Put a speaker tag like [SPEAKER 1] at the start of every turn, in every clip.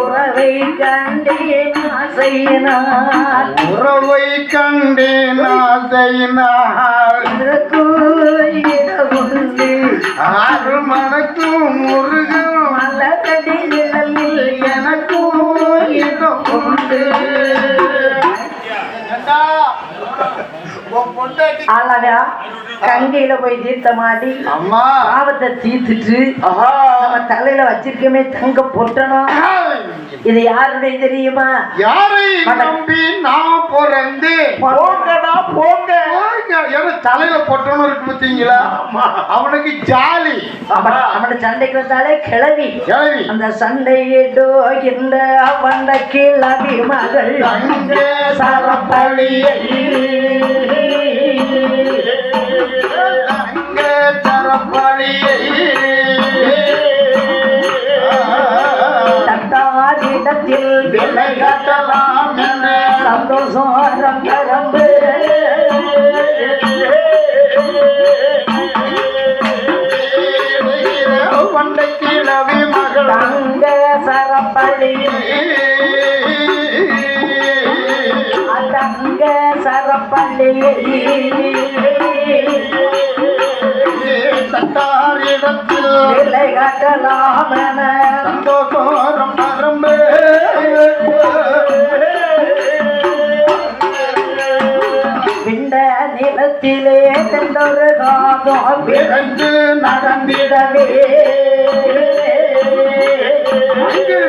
[SPEAKER 1] உறவை கண்டேன் ஆசையினால்
[SPEAKER 2] உறவை கண்டேன் ஆசையினால்
[SPEAKER 1] இடமுண்டு
[SPEAKER 2] ஆறு மனக்கும்
[SPEAKER 1] முருகன்
[SPEAKER 2] 네. 된다.
[SPEAKER 1] அழகா கங்கையில போய் தீர்த்தமாடி
[SPEAKER 2] அம்மா.
[SPEAKER 1] பாவத்தை தீர்த்துட்டு. நம்ம தலையில வச்சிருக்கமே தங்க பொட்டணும். இது யாருடைய தெரியுமா?
[SPEAKER 2] யாரை நம்பி நான் பிறந்தேன்?
[SPEAKER 1] போங்கடா போங்க.
[SPEAKER 2] ஏன்னா தலையில பொட்டணும் இருக்கு பார்த்தீங்களா? அவனுக்கு ஜாலி.
[SPEAKER 1] அவன சண்டைக்கு வந்தாலே கிளவி
[SPEAKER 2] கிளவி
[SPEAKER 1] அந்த சண்டையிடோ இந்த வந்த கிளவி மகள். சரப்பழியை. சரப்பள்ளியை
[SPEAKER 2] தட்டாரிடத்தில்
[SPEAKER 1] நிலை காட்டலாம் என
[SPEAKER 2] சந்தோஷம் பரம்பே
[SPEAKER 1] விண்ட நிலத்திலே சென்றொரு காதம் பிறந்து
[SPEAKER 2] நடந்திடவே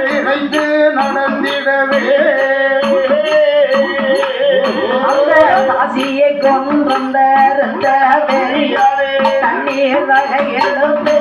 [SPEAKER 2] விரைந்து நடந்திடவே
[SPEAKER 1] கொண்டிருந்த கொன்ற தண்ணீர் வகை எழுந்து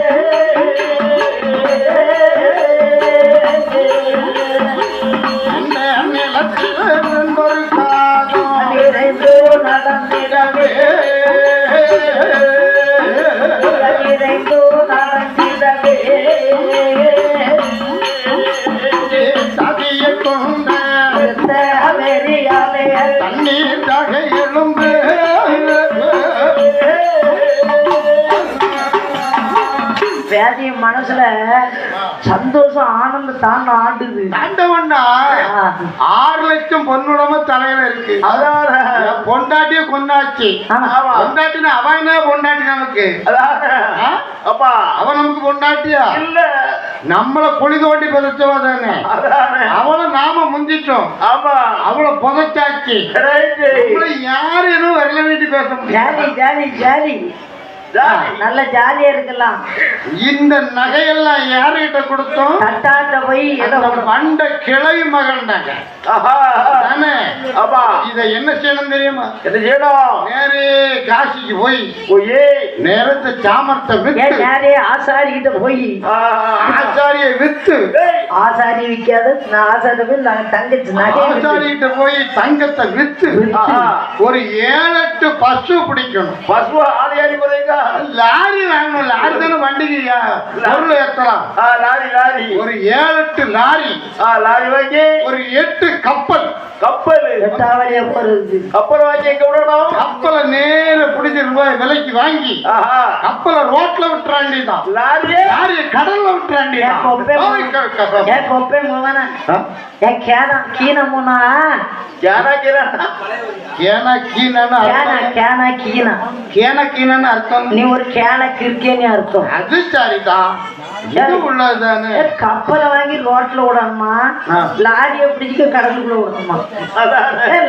[SPEAKER 1] வியாதி மனசுல சந்தோஷம் ஆனந்தம் தான் ஆடுது
[SPEAKER 2] ஆண்டவண்ணா
[SPEAKER 1] ஆ.
[SPEAKER 2] ஆறு லட்சம் பொண்ணுடம தலையில இருக்கு. என் பொண்டாட்டிய கொண்டாச்சு. பொண்டாட்டினா அவன் என்ன பொண்டாட்டி நமக்கு?
[SPEAKER 3] அப்பா.
[SPEAKER 2] அவன் நமக்கு பொண்டாட்டியா?
[SPEAKER 3] இல்ல.
[SPEAKER 2] நம்மள குழி தோண்டி புதைச்சவ தானே?
[SPEAKER 3] அதானே.
[SPEAKER 2] அவளை நாம முந்திட்டோம்.
[SPEAKER 3] ஆமா.
[SPEAKER 2] அவளை புதைச்சாச்சு. யாரு என்ன வரல நீட்டி பேச
[SPEAKER 1] ஜாலி
[SPEAKER 2] முடியாது
[SPEAKER 1] ஜாலி ஜாலி
[SPEAKER 3] ஜாலி.
[SPEAKER 1] நல்ல ஜாலியா இருக்கலாம்.
[SPEAKER 2] இந்த நகையெல்லாம் யாருகிட்ட கொடுத்தோம்?
[SPEAKER 1] தட்டாட்ட போய்
[SPEAKER 2] வண்ட கிளவி மகன் தானே
[SPEAKER 3] அப்பா.
[SPEAKER 2] இத என்ன செய்யணும் தெரியுமா?
[SPEAKER 3] என்ன செய்யணும்?
[SPEAKER 2] நேரே காசிக்கு போய்
[SPEAKER 3] போயே.
[SPEAKER 2] நேரத்தை சாமர்த்த
[SPEAKER 1] ஏன்
[SPEAKER 2] வித்து
[SPEAKER 1] நேரே ஆசாரி கிட்ட போய்
[SPEAKER 2] வித்து
[SPEAKER 1] ஆசாரி விற்காது நான் ஆசாரி போய் நாங்க தங்கச்சி நகை
[SPEAKER 2] ஆச்சாரிகிட்ட போய் தங்கத்தை வித்து. ஒரு ஏழு எட்டு பசு பிடிக்கணும்.
[SPEAKER 3] ஆலையாடி போறீங்க
[SPEAKER 2] லாரி வாங்கணும் லாரி தானே வண்டிக்கு பொருள் ஏத்தலாம்.
[SPEAKER 3] Lorry lorry.
[SPEAKER 2] ஒரு ஏழு எட்டு லாரி.
[SPEAKER 3] லாரி வாங்கி.
[SPEAKER 2] ஒரு எட்டு கப்பல்.
[SPEAKER 3] கப்பல்.
[SPEAKER 1] எட்டாவளியா போறது.
[SPEAKER 3] கப்பல் வாங்கி எங்க விடணும்.
[SPEAKER 2] கப்பலை நேர பிடிச்ச ரூபாய் விலைக்கு வாங்கி
[SPEAKER 3] ஆஹா.
[SPEAKER 2] கப்பலை ரோட்ல விட்டுறாண்டிதான்
[SPEAKER 3] லாரியே
[SPEAKER 2] லாரிய கடல்ல
[SPEAKER 1] ஏன் கொப்பை
[SPEAKER 2] விட்டுறாண்டிதான்
[SPEAKER 1] ஏன் கொப்பை மோவன ஏன் கேனா கீன மூனா
[SPEAKER 3] கேனா கேனா?
[SPEAKER 2] கேனா
[SPEAKER 1] கேனா
[SPEAKER 2] அர்த்தம்.
[SPEAKER 1] கேனா கீனா
[SPEAKER 2] கேன. கீனான்னு அர்த்தம்.
[SPEAKER 1] நீ ஒரு கேன கிருக்கேன்னு அர்த்தம்.
[SPEAKER 2] அது சரிதான்.
[SPEAKER 1] கப்பலை வாங்கி ரோட்ல விடணுமா. லாரியை பிடிக்க கடலுக்குள்ள விடணுமா?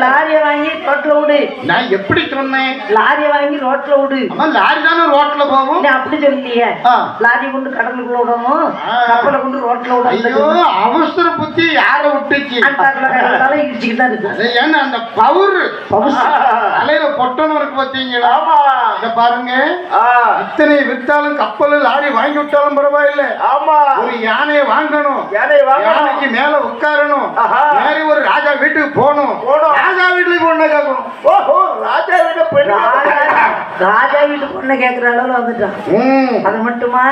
[SPEAKER 1] லாரியை வாங்கி ரோட்ல விடு.
[SPEAKER 2] நான் எப்படி சொன்னேன்?
[SPEAKER 1] லாரியை வாங்கி ரோட்ல விடு.
[SPEAKER 2] லாரி தானே ரோட்ல போகும்?
[SPEAKER 1] நீ அப்படி சொல்லியே. லாரி கொண்டு கடலுக்குள்ள விடணும். கப்பலை கொண்டு ரோட்ல விடணும்
[SPEAKER 2] அவசர புத்தி யார விட்டுச்சு? ஏன்னா அந்த பவுர். தலையில பொட்டணும் இருக்கு பாத்தீங்களா பாருங்க. இத்தனை வித்தாலும் கப்பல் லாரி வாங்கி விட்டாலும் பரவாயில்ல.
[SPEAKER 3] ஆமா.
[SPEAKER 2] ஒரு யானையை வாங்கணும்.
[SPEAKER 3] யானை வாங்கணும்.
[SPEAKER 2] யானைக்கு மேல உட்காரணும். மாதிரி ஒரு ராஜா வீட்டுக்கு போகணும். ராஜா வீட்டுக்கு பொண்ணை கேட்கணும்.
[SPEAKER 3] ஓஹோ ராஜா வீட்டு பெண்
[SPEAKER 1] ராஜா வீட்டு பொண்ணை கேட்கிற அளவுல வந்துட்டான். அது மட்டுமா?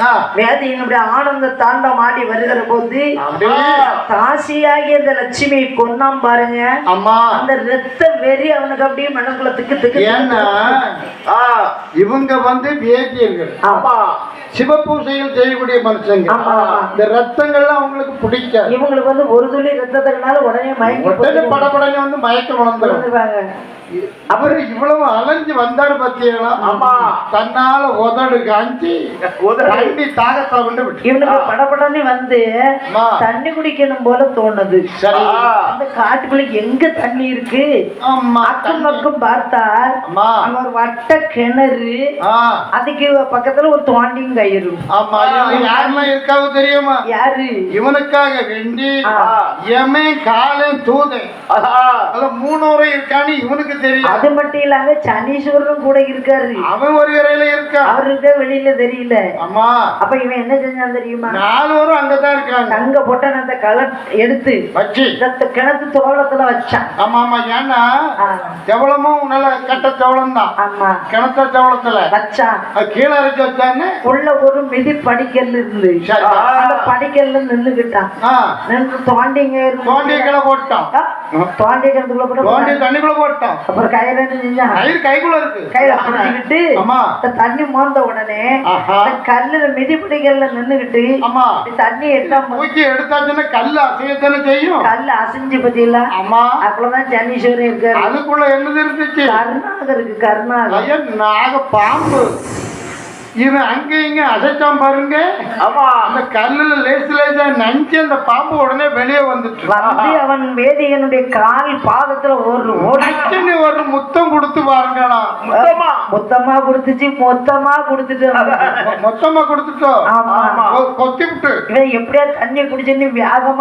[SPEAKER 2] ஆ,
[SPEAKER 1] வேதியினுடைய ஆனந்த தாண்டம் ஆடி வருகிற போது. தாசியாகிய இந்த லட்சுமியை கொன்னாம் பாருங்க அந்த ரத்த வெறி அவனுக்கு அப்படியே மனக்குள்ள திக்கு திக்கு
[SPEAKER 2] ஏன்னா இவங்க வந்து வேதியர்கள்.
[SPEAKER 1] ஆமா.
[SPEAKER 2] சிவபூசைகள் செய்யக்கூடிய மனுஷங்க. இந்த ரத்தங்கள்லாம் அவங்களுக்கு பிடிக்காது.
[SPEAKER 1] இவங்களுக்கு வந்து ஒரு துளி ரத்தத்தினால உடனே மயங்கி
[SPEAKER 2] உடனே படபடன்னு வந்து மயக்கம் வளர்ந்துரும்
[SPEAKER 1] விழுந்துருவாங்க.
[SPEAKER 2] அவரு இவ்வளவு அலைஞ்சு
[SPEAKER 3] ஆமா.
[SPEAKER 2] தன்னால உதடு காஞ்சி
[SPEAKER 3] உதடு.
[SPEAKER 2] தாகத்துல விட்டு.
[SPEAKER 1] இவனுக்கு படபடன்னு வந்து. தண்ணி குடிக்கணும் போல தோணுது.
[SPEAKER 2] சரி.
[SPEAKER 1] அந்த காட்டுக்குள்ள எங்க தண்ணி இருக்கு? அக்கம் பக்கம் பார்த்தால்
[SPEAKER 2] அம்மா
[SPEAKER 1] அங்க ஒரு வட்ட கிணறு அதுக்கு பக்கத்துல ஒரு தோண்டியும் கயிறு.
[SPEAKER 2] ஆமா. யாரெல்லாம் இருக்காவோ தெரியுமா?
[SPEAKER 1] யாரு?
[SPEAKER 2] இவனுக்காக வேண்டி
[SPEAKER 1] ஆ.
[SPEAKER 2] எமன் காலன் தூதன். மூணு இருக்கான்னு இவனுக்கு தெரியும்.
[SPEAKER 1] அது மட்டும் இல்லாம சனீஸ்வரனும் கூட இருக்காரு.
[SPEAKER 2] அவன் ஒரு இறையில இருக்கான்.
[SPEAKER 1] அவருக்கு வெளியில தெரியல.
[SPEAKER 2] அம்மா.
[SPEAKER 1] அப்ப இவன் என்ன செஞ்சான் தெரியுமா?
[SPEAKER 2] நாலு வரும் அங்கதான் இருக்காங்க
[SPEAKER 1] தங்க பொட்டனத்தை கல எடுத்து
[SPEAKER 2] வச்சு.
[SPEAKER 1] கிணத்து தோளத்துல வச்சான்.
[SPEAKER 2] ஆமா ஆமா. ஏன்னா செவளமும் நல்ல கட்ட செவளம் தான்
[SPEAKER 1] ஆமா.
[SPEAKER 2] கிணத்த செவளத்துல.
[SPEAKER 1] வச்சான்.
[SPEAKER 2] அது கீழே இறக்கி வச்சான்னு?
[SPEAKER 1] உள்ள ஒரு மிதி படிக்கல் இருந்து. அந்த படிக்கல்ல நின்னுகிட்டான் நின்று தோண்டிங்க
[SPEAKER 2] தோண்டி கீழே போட்டான்.
[SPEAKER 1] தோண்டி கிணத்துக்குள்ள
[SPEAKER 2] தோண்டி
[SPEAKER 1] போட்டு
[SPEAKER 2] தண்ணிக்குள்ள போட்டான்.
[SPEAKER 1] அப்புறம் செஞ்சான்?
[SPEAKER 2] கயிறு கைக்குள்ள இருக்கு.
[SPEAKER 1] கையில பிடிச்சுக்கிட்டு தண்ணி மோந்த உடனே கல்லுல மிதிப்பிடிக்கல்ல நின்னுகிட்டு தண்ணி எடுத்தாம
[SPEAKER 2] தூக்கி எடுத்தாச்சுன்னா கல் அசையத்தானே செய்யும்?
[SPEAKER 1] கல்லு அசைஞ்சு பத்தியில
[SPEAKER 2] ஆமா
[SPEAKER 1] அப்பதான் சனீஸ்வரன் இருக்காரு.
[SPEAKER 2] அதுக்குள்ள என்னது இருந்துச்சு?
[SPEAKER 1] கருணாகர் இருக்கு கருணாகர்
[SPEAKER 2] ஐயா நாக பாம்பு. இவன் அங்க இங்க அசைச்சான் பாருங்க.
[SPEAKER 3] ஆமா.
[SPEAKER 2] அந்த கல்லுல லேசு லேசா நஞ்சு அந்த பாம்பு உடனே வெளியே வந்துட்டு
[SPEAKER 1] வந்து அவன் வேதியனுடைய கால் பாதத்துல ஒரு ஓடி.
[SPEAKER 2] நச்சுன்னு ஒரு முத்தம் கொடுத்து பாருங்களா
[SPEAKER 3] மொத்தமா?
[SPEAKER 1] மொத்தமா கொடுத்துச்சு மொத்தமா கொடுத்துட்டு.
[SPEAKER 2] மொத்தமா கொடுத்துட்டோம் கொத்தி விட்டு
[SPEAKER 1] இவன் எப்படியா தண்ணி குடிச்சுன்னு வேகமா